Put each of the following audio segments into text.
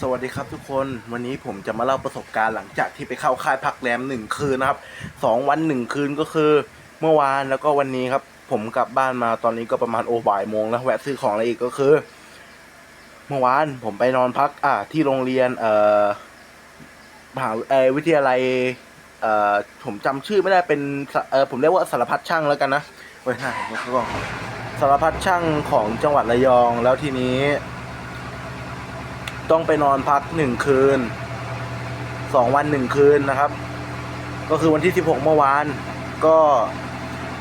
สวัสดีครับทุกคนวันนี้ผมจะมาเล่าประสบการณ์หลังจากที่ไปเข้าค่ายพักแรมหนึ่งคืนนะครับสองวันหนึ่งคืนก็คือเมื่อวานแล้วก็วันนี้ครับ ผมกลับบ้านมาตอนนี้ก็ประมาณโอบ่ายโมงแล้วแวะซื้อของอะไรอีกก็คือ เมื่อวานผมไปนอนพักอ่าที่โรงเรียนเอ่อมหาเอวิทยาลัยเอ่อผมจำชื่อไม่ได้เป็นเออผมเรียกว่าสารพัดช่างแล้วกันนะเว้ยน่าผมก็สารพัดช่างของจังหวัดระยองแล้วทีนี้ ต้องไปนอนพักหนึ่งคืนสองวันหนึ่งคืนนะครับ ก็คือวันที่สิบหกเมื่อวาน ก็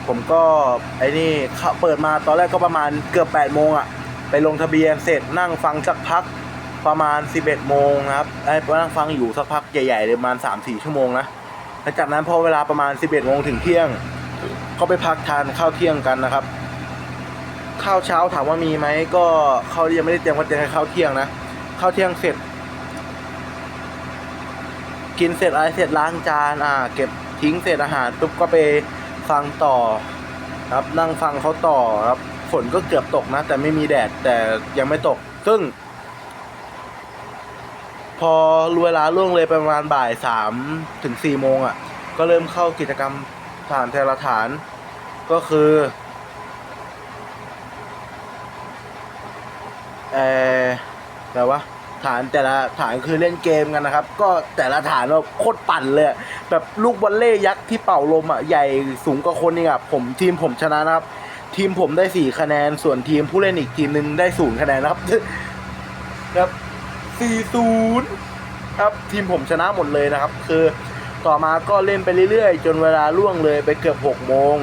ผมก็ไอ้นี่เปิดมาตอนแรกก็ประมาณเกือบแปดโมงอะไปลงทะเบียนเสร็จนั่งฟังสักพักประมาณสิบเอ็ดโมงนะครับไอ้นั่งฟังอยู่สักพักใหญ่ๆเลยประมาณสามสี่ชั่วโมงนะหลังจากนั้นพอเวลาประมาณสิบเอ็ดโมงถึงเที่ยง ก็ไปพักทานข้าวเที่ยงกันนะครับ ข้าวเช้าถามว่ามีไหมก็เขายังไม่ได้เตรียมว่าเตรียมให้ข้าวเที่ยงนะ ข้าวเที่ยงเสร็จ กินเสร็จอะไรเสร็จล้างจานอ่า เก็บทิ้งเศษอาหารปุ๊บก็ไปฟังต่อ ครับนั่งฟังเขาต่อครับฝนก็เกือบตกนะ แต่ไม่มีแดดแต่ยังไม่ตก ซึ่ง พอเวลาล่วงเลยประมาณบ่ายสามถึงสี่โมงอะ ก็เริ่มเข้ากิจกรรมฐานเทลฐาน ก็คือเออ แต่ว่าฐานแต่ละฐานคือเล่นเกมกันนะครับ ก็แต่ละฐานแบบโคตรปั่นเลยแบบลูกบอลเล่ยักษ์ที่เป่าลมอะใหญ่สูงกว่าคนนี่อะผมทีมผมชนะนะครับ ทีมผมได้สี่คะแนน ส่วนทีมผู้เล่นอีกทีมหนึ่งได้ศูนย์คะแนนนะครับครับสี่ศูนย์ครับทีมผมชนะหมดเลยนะครับ คือต่อมาก็เล่นไปเรื่อยๆ จนเวลาล่วงเลยไปเกือบหกโมง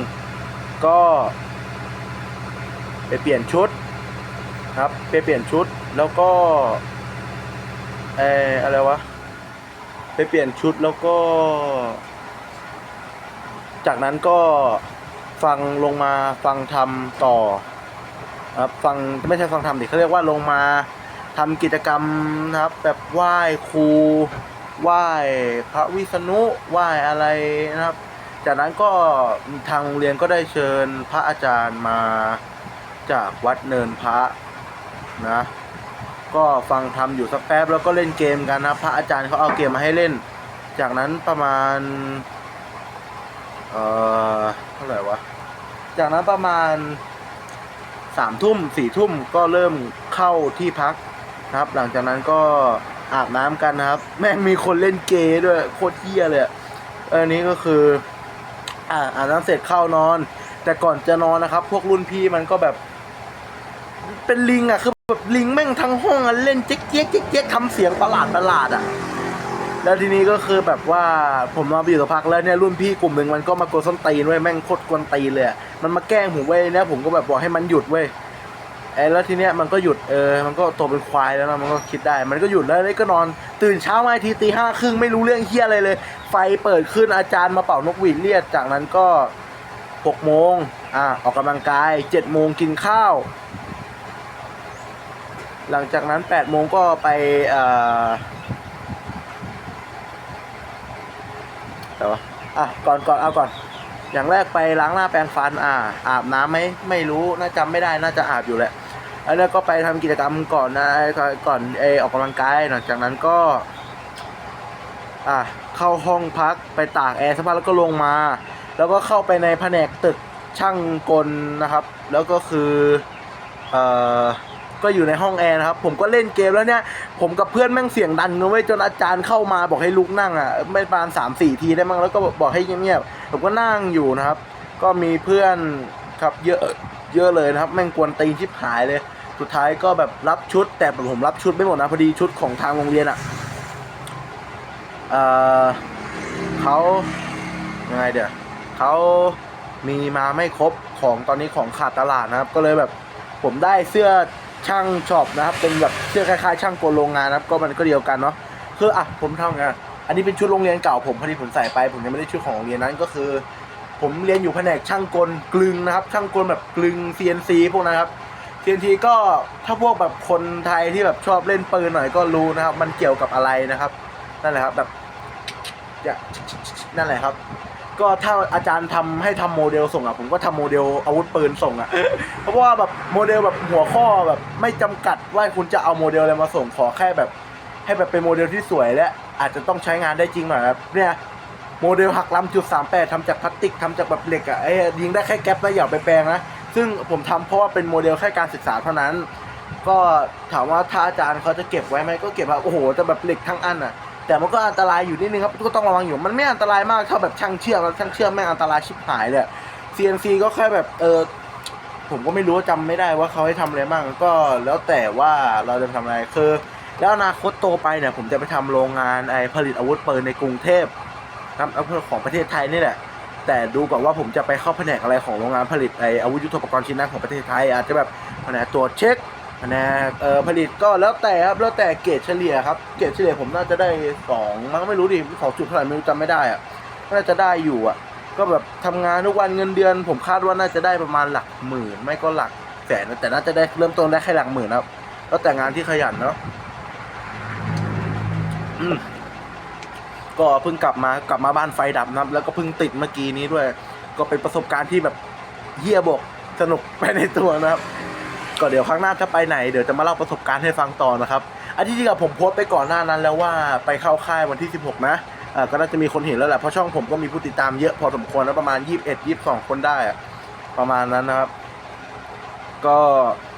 ก็ ไปเปลี่ยนชุดครับ ไปเปลี่ยนชุด แล้วก็เอออะไรวะ ไปเปลี่ยนชุดแล้วก็ จากนั้นก็ฟังลงมาฟังทำต่อครับฟังไม่ใช่ฟังทำดิเขาเรียกว่าลงมาทำกิจกรรมนะครับ แบบไหว้ครูไหว้พระวิษณุไหว้อะไรนะครับ จากนั้นก็ทางโรงเรียนก็ได้เชิญพระอาจารย์มาจากวัดเนินพระนะ ก็ฟังทำอยู่สักแป๊บแล้วก็เล่นเกมกันนะพระอาจารย์เขาเอาเกมมาให้เล่น จากนั้นประมาณเอ่อเท่าไหร่วะจากนั้นประมาณสามทุ่มสี่ทุ่มก็เริ่มเข้าที่พักนะครับ หลังจากนั้นก็อาบน้ำกันนะครับ แม่งมีคนเล่นเกย์ด้วยโคตรเหี้ยเลยอันนี้ก็คืออ่าอาบน้ำเสร็จเข้านอน แต่ก่อนจะนอนนะครับ พวกรุ่นพี่มันก็แบบ เป็นลิงอะคือ นเจ๊กเจ๊กเจ๊กเจ๊กทำเสียงประหลาดประหลาดอะแล้วทีนี้ก็คือแบบว่าผมนอนไปอยู่สักพักแล้วเนี่ยรุ่นพี่กลุ่มหนึ่งมันก็มากวนส้นตีนเว้ยแม่งโคตรกวนตีนเลยมันมาแกล้งผมเว้ยเนี่ยผมก็แบบบอกให้มันหยุดเว้ยไอ้แล้วทีเนี้ยมันก็หยุดเออมันก็โตเป็นควายแล้วนะมันก็คิดได้ มันก็หยุดแล้วก็นอน ตื่นเช้ามาทีตีห้าครึ่งไม่รู้เรื่องเฮียอะไรเลย ไฟเปิดขึ้นอาจารย์มาเป่านกหวีดเรียกจากนั้นก็หกโมงอ่าออกกำลังกายเจ็ดโมงกินข้าว หลังจากนั้นแปดโมงก็ไปเอ่อแต่ว่าอะก่อนก่อนเอาก่อน อย่างแรกไปล้างหน้าแปรงฟันอ่า อาบน้ำไหมไม่รู้น่าจำไม่ได้น่าจะอาบอยู่แหละแล้วเนี่ยก็ไปทำกิจกรรมก่อนนะก่อนเออออกกำลังกายหลังจากนั้นก็อะเข้าห้องพักไปตากแอร์สักพักแล้วก็ลงมา แล้วก็เข้าไปในแผนกตึกช่างกลนะครับ แล้วก็คือเอ่อ ก็อยู่ในห้องแอร์นะครับผมก็เล่นเกมแล้วเนี่ย ผมกับเพื่อนแม่งเสียงดังนเว้ยจนอาจารย์เข้ามาบอกให้ลุกนั่งอะไม่ประมาณสามสี่ทีได้มั้งแล้วก็บอกให้เงียบๆผมก็นั่งอยู่นะครับ ก็มีเพื่อนครับเยอะเยอะเลยนะครับ แม่งกวนตีนชิบหายเลย สุดท้ายก็แบบรับชุด แต่ผมรับชุดไม่หมดนะพอดีชุดของทางโรงเรียนอะเออเขายังไงเดี๋ยวเขามีมาไม่ครบของตอนนี้ของขาดตลาดนะครับ ก็เลยแบบผมได้เสื้อ ช่างช็อปนะครับ เป็นแบบเสื้อคล้ายๆ ช่างกลโรงงานนะครับ ก็มันก็เดียวกันเนาะคืออะผมทำไงอันนี้เป็นชุดโรงเรียนเก่าผมพอดีผมใส่ไป ผมยังไม่ได้ชุดของโรงเรียนนั้นก็คือ ผมเรียนอยู่แผนกช่างกลกลึงนะครับ ช่างกลแบบกลึง CNC พวกนั้นครับ CNC ก็ถ้าพวกแบบคนไทยที่แบบชอบเล่นปืนหน่อยก็รู้นะครับ มันเกี่ยวกับอะไรนะครับนั่นแหละครับแบบนั่นแหละครับ ก็ถ้าอาจารย์ทำให้ทำโมเดลส่งอะผมก็ทำโมเดลอาวุธปืนส่งอะ เพราะว่าแบบโมเดลแบบหัวข้อแบบไม่จำกัดว่าคุณจะเอาโมเดลอะไรมาส่งขอแค่แบบ ให้แบบเป็นโมเดลที่สวยและ อาจจะต้องใช้งานได้จริงหน่อยครับเนี่ยโมเดลหักลำจุดสามแปดทำจากพลาสติกทำจากแบบเหล็กอะไอ้ยิงได้แค่แก๊ปแล้วอย่าไปแปลงนะซึ่งผมทำเพราะว่าเป็นโมเดลแค่การศึกษาเท่านั้น ก็ถามว่าถ้าอาจารย์เขาจะเก็บไว้ไหมก็เก็บครับโอ้โหแต่แบบเหล็กทั้งอันอะ แต่มันก็อันตรายอยู่นิดนึงครับก็ต้องระวังอยู่มันไม่อันตรายมากเท่าแบบช่างเชื่อมช่างเชื่อมแม่งอันตรายชิบหายเลย CNC ก็แค่แบบเออผมก็ไม่รู้จำไม่ได้ว่าเขาให้ทำอะไรบ้างก็แล้วแต่ว่าเราจะทำอะไรคือ แล้วอนาคตโตไปเนี่ย ผมจะไปทำโรงงานไอผลิตอาวุธปืนในกรุงเทพครับเอาของประเทศไทยนี่แหละแต่ดูก่อนว่าผมจะไปเข้าแผนกอะไรของโรงงานผลิตไออาวุธยุทโธปกรณ์ชิ้นนั้นของประเทศไทยอาจจะแบบแผนกตรวจเช็ค แผนกเอ่อผลิตก็แล้วแต่ครับแล้วแต่เกรดเฉลี่ยครับเกรดเฉลี่ยผมน่าจะได้สองมันก็ไม่รู้ดิสองจุดเท่าไหร่ไม่รู้จำไม่ได้อะน่าจะได้อยู่อะ ก็แบบทำงานทุกวันเงินเดือน ผมคาดว่าน่าจะได้ประมาณหลักหมื่นไม่ก็หลักแสนแต่น่าจะได้เริ่มต้นได้แค่หลักหมื่นครับ แล้วแต่งานที่ขยันเนาะอืมก็เพิ่งกลับมากลับมาบ้านไฟดับนะแล้วก็เพิ่งติดเมื่อกี้นี้ด้วย ก็เป็นประสบการณ์ที่แบบเฮียบกสนุกไปในตัวนะครับ ก็เดี๋ยวครั้งหน้าจะไปไหนเดี๋ยวจะมาเล่าประสบการณ์ให้ฟังต่อนะครับอันที่จริงผมโพสต์ไปก่อนหน้านั้นแล้วว่าไปเข้าค่ายวันที่ 16 นะอ่าก็น่าจะมีคนเห็นแล้วแหละเพราะช่องผมก็มีผู้ติดตามเยอะพอสมควรนะประมาณ 21 22 คนได้อะประมาณนั้นนะครับ ก็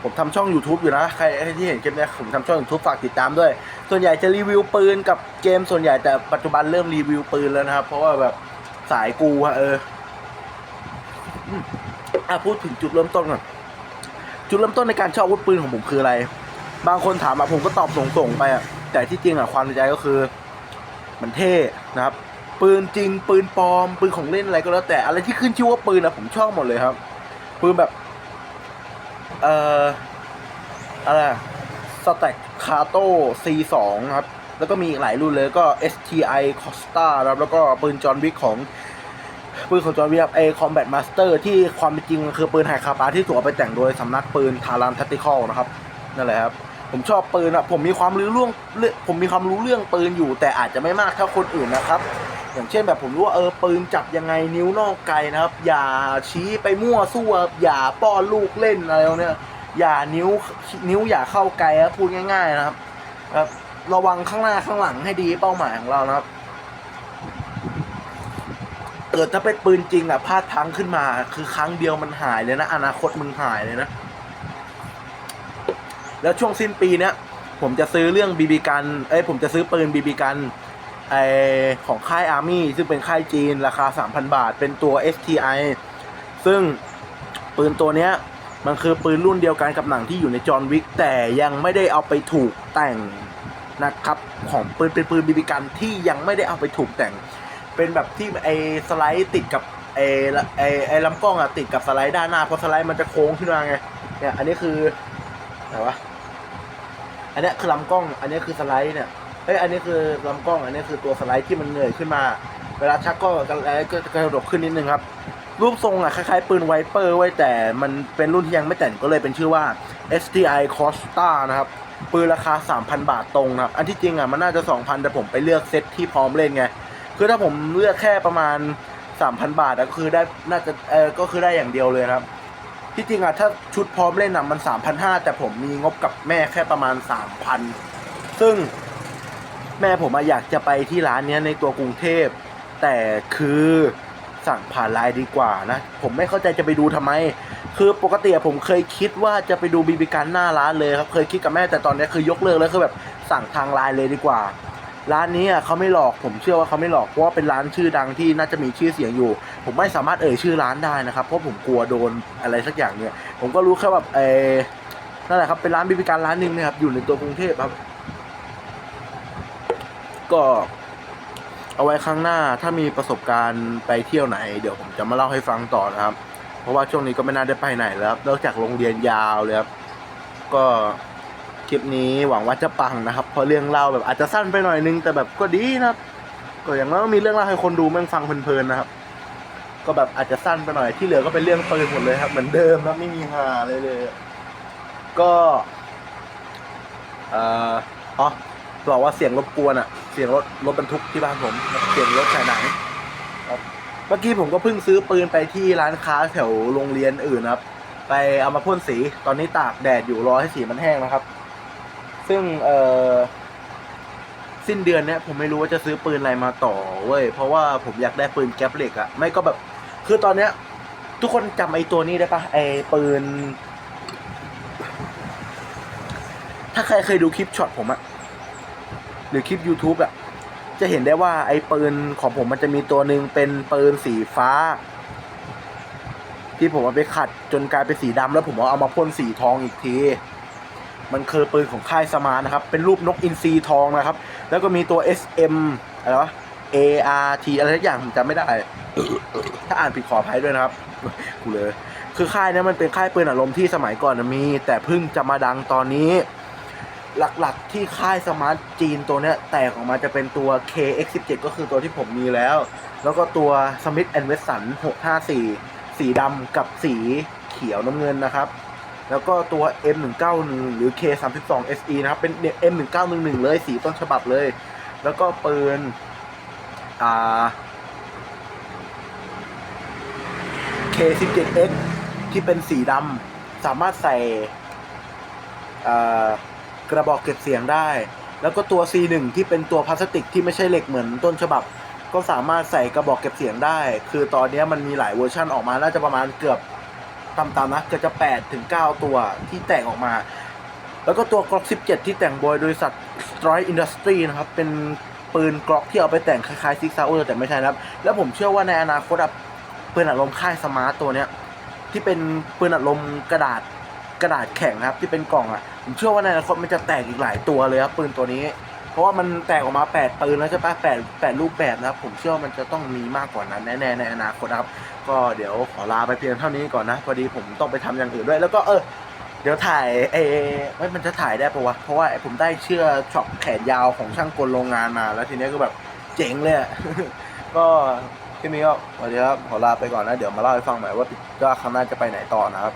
ผมทำช่อง YouTube อยู่นะใครที่เห็นคลิปนี้ผมทำช่อง YouTube ฝากติดตามด้วย ส่วนใหญ่จะรีวิวปืนกับเกมส่วนใหญ่แต่ปัจจุบันเริ่มรีวิวปืนแล้วนะครับ เพราะว่าแบบสายกูอะเอออะพูดถึงจุดเริ่มต้นก่อน จุดเริ่มต้นในการชอบอาวุธปืนของผมคืออะไร บางคนถามมาผมก็ตอบส่งๆไปอะแต่ที่จริงอะความในใจก็คือ มันเท่นะครับ ปืนจริง ปืนปลอม ปืนของเล่นอะไรก็แล้วแต่อะไรที่ขึ้นชื่อว่าปืนอะผมชอบหมดเลยครับ ปืนแบบ เอ่ออะไรสแต็กคาโต้ C2 ครับ แล้วก็มีอีกหลายรุ่นเลยก็ STI Costa ครับ แล้วก็ปืนจอห์นวิกของ ปืนของจอห์นวิกครับไอคอมแบทมาสเตอร์ที่ความเป็นจริงคือปืนไฮคาปาที่ถูกเอาไปแต่งโดยสำนักปืนทารันทัตติคอลนะครับนั่นแหละครับผมชอบปืนอะผมมีความรู้เรื่องเรื่อผมมีความรู้เรื่องปืนอยู่ แต่อาจจะไม่มากเท่าคนอื่นนะครับอย่างเช่นแบบผมรู้ว่าเออปืนจับยังไงนิ้วนอกไกลนะครับ อย่าชี้ไปมั่วซั่วอย่าป้อนลูกเล่นอะไรเนี้ยอย่านิ้วนิ้วอย่าเข้าไกลครับพูดง่าย ๆ นะครับ ระวังข้างหน้าข้างหลังให้ดีเป้าหมายของเรานะครับ กิดถ้าเป็นปืนจริงอะพลาดพลังขึ้นมา คือครั้งเดียวมันหายเลยนะ อนาคตมึงหายเลยนะ แล้วช่วงสิ้นปีเนี้ยผมจะซื้อเรื่องบีบีกัน เอ้ยผมจะซื้อปืนบีบีกันไอของค่ายอาร์มี่ซึ่งเป็นค่ายจีนราคา 3,000 บาท เป็นตัว STI ซึ่งปืนตัวเนี้ยมันคือปืนรุ่นเดียวกันกับหนังที่อยู่ในจอห์นวิกแต่ยังไม่ได้เอาไปถูกแต่งนะครับ ของปืนเป็นปืนบีบีกันที่ยังไม่ได้เอาไปถูกแต่ง เป็นแบบที่ไอสไลด์ติดกับไอไอไอลำกล้องอะติดกับสไลด์ด้านหน้าเพราะสไลด์มันจะโค้งขึ้นมาไงเนี่ยอันนี้คือไหนวะอันนี้คือลำกล้อง อันนี้คือสไลด์เนี่ยเอ้ยอันนี้คือลำกล้อง อันนี้คือตัวสไลด์ที่มันเงยขึ้นมา เวลาชักก็กระก็กระดกขึ้นนิดนึงครับ รูปทรงอะคล้ายๆปืนไวเปอร์ไว้แต่มันเป็นรุ่นที่ยังไม่แต่งก็เลยเป็นชื่อว่า STI Costa นะครับปืนราคา 3,000 บาทตรงนะครับ อันที่จริงอะมันน่าจะ 2,000 แต่ผมไปเลือกเซตที่พร้อมเล่นไง คือถ้าผมเลือกแค่ประมาณ3,000บาทอะก็คือได้น่าจะเออก็คือได้อย่างเดียวเลยครับ ที่จริงอะถ้าชุดพร้อมเล่นอะมัน3,500แต่ผมมีงบกับแม่แค่ประมาณ3,000ซึ่งแม่ผมอะอยากจะไปที่ร้านเนี้ยในตัวกรุงเทพ แต่คือสั่งผ่านไลน์ดีกว่านะ ผมไม่เข้าใจจะไปดูทำไม คือปกติผมเคยคิดว่าจะไปดูบีบีกันหน้าร้านเลยครับ เคยคิดกับแม่แต่ตอนนี้คือยกเลิกแล้วคือแบบสั่งทางไลน์เลยดีกว่า ร้านนี้อะเขาไม่หลอกผมเชื่อว่าเขาไม่หลอกเพราะว่าเป็นร้านชื่อดังที่น่าจะมีชื่อเสียงอยู่ ผมไม่สามารถเอ่ยชื่อร้านได้นะครับเพราะผมกลัวโดนอะไรสักอย่างเนี่ย ผมก็รู้แค่แบบเออนั่นแหละครับเป็นร้านบริการร้านหนึ่งนะครับอยู่ในตัวกรุงเทพครับ ก็เอาไว้ครั้งหน้าถ้ามีประสบการณ์ไปเที่ยวไหน เดี๋ยวผมจะมาเล่าให้ฟังต่อนะครับ เพราะว่าช่วงนี้ก็ไม่น่าได้ไปไหนแล้วครับนอกจากโรงเรียนยาวเลยครับก็ คลิปนี้หวังว่าจะปังนะครับ เพราะเรื่องเล่าแบบอาจจะสั้นไปหน่อยนึง แต่แบบก็ดีนะครับ ก็อย่างน้อยมีเรื่องเล่าให้คนดูแม่งฟังเพลินๆนะครับ ก็แบบอาจจะสั้นไปหน่อยที่เหลือก็เป็นเรื่องปืนหมดเลยครับ เหมือนเดิมครับไม่มีฮาเลยเลย ก็เอ่ออ๋อบอกว่าเสียงรบกวนอะเสียงรถรถบรรทุกที่บ้านผม เสียงรถฉายหนังครับเมื่อกี้ผมก็เพิ่งซื้อปืนไปที่ร้านค้าแถวโรงเรียนอื่นครับ ไปเอามาพ่นสีตอนนี้ตากแดดอยู่รอให้สีมันแห้งนะครับ ซึ่งเอ่อสิ้นเดือนเนี้ยผมไม่รู้ว่าจะซื้อปืนอะไรมาต่อเว้ยเพราะว่าผมอยากได้ปืนแก๊ปเหล็กอะไม่ก็แบบ คือตอนเนี้ย ทุกคนจำไอ้ตัวนี้ได้ปะไอ้ปืน ถ้าใครเคยดูคลิปช็อตผมอะหรือคลิป YouTube อะจะเห็นได้ว่าไอ้ปืนของผมมันจะมีตัวหนึ่งเป็นปืนสีฟ้า ที่ผมเอาไปขัดจนกลายเป็นสีดำแล้วผมเอามาพ่นสีทองอีกที มันคือปืนของค่ายสมานนะครับ เป็นรูปนกอินทรีทองนะครับ แล้วก็มีตัว SM อะไรวะ ART อะไรทุกอย่างผมจำไม่ได้ ถ้าอ่านผิดขออภัยด้วยนะครับกูเลย คือค่ายนี้มันเป็นค่ายปืนอารมณ์ที่สมัยก่อนมี แต่เพิ่งจะมาดังตอนนี้ หลักๆที่ค่ายสมาร์ทจีนตัวเนี้ยแตกออกมาจะเป็นตัว KX17 ก็คือตัวที่ผมมีแล้ว แล้วก็ตัว Smith Wesson 654 สีดำกับสีเขียวน้ำเงินนะครับ แล้วก็ตัว M191 หรือ K32 SE นะครับ เป็น M1911 เลย สีต้นฉบับเลย แล้วก็ปืน อ่า K17X ที่เป็นสีดำ สามารถใส่กระบอกเก็บเสียงได้ แล้วก็ตัว C1 ที่เป็นตัวพลาสติกที่ไม่ใช่เหล็กเหมือนต้นฉบับ ก็สามารถใส่กระบอกเก็บเสียงได้ คือตอนนี้มันมีหลายเวอร์ชันออกมา น่าจะประมาณเกือบ ต่ำๆนะเกือบจะ8ถึง9ตัวที่แต่งออกมา แล้วก็ตัวกล็อก 17 ที่แต่งโดยบริษัท Stroy Industry นะครับ เป็นปืนกล็อกที่เอาไปแต่งคล้ายๆซิกซาวเออร์แต่ไม่ใช่นะครับ แล้วผมเชื่อว่าในอนาคตปืนอัดลมค่ายสมาร์ตตัวเนี้ยที่เป็นปืนอัดลมกระดาษกระดาษแข็งนะครับ ที่เป็นกล่องอะผมเชื่อว่าในอนาคตมันจะแตกอีกหลายตัวเลยครับปืนตัวนี้ เพราะว่ามันแตกออกมา 8 ปืนแล้วใช่ปะแปดแปดรูปแบบนะครับ ผมเชื่อว่ามันจะต้องมีมากกว่านั้นแน่ๆในอนาคตครับ ก็เดี๋ยวขอลาไปเพียงเท่านี้ก่อนนะ พอดีผมต้องไปทำอย่างอื่นด้วย แล้วก็เออ เดี๋ยวถ่ายเอเอ้ยมันจะถ่ายได้ปะวะ เพราะว่าผมได้เชื่อช็อปแขนยาวของช่างกลโรงงานมา แล้วทีนี้ก็แบบเจ๋งเลยก็พี่มีก็สวัสดีครับขอลาไปก่อนนะ เดี๋ยวมาเล่าให้ฟังใหม่ว่าว่าครั้งหน้าจะไปไหนต่อนะครับ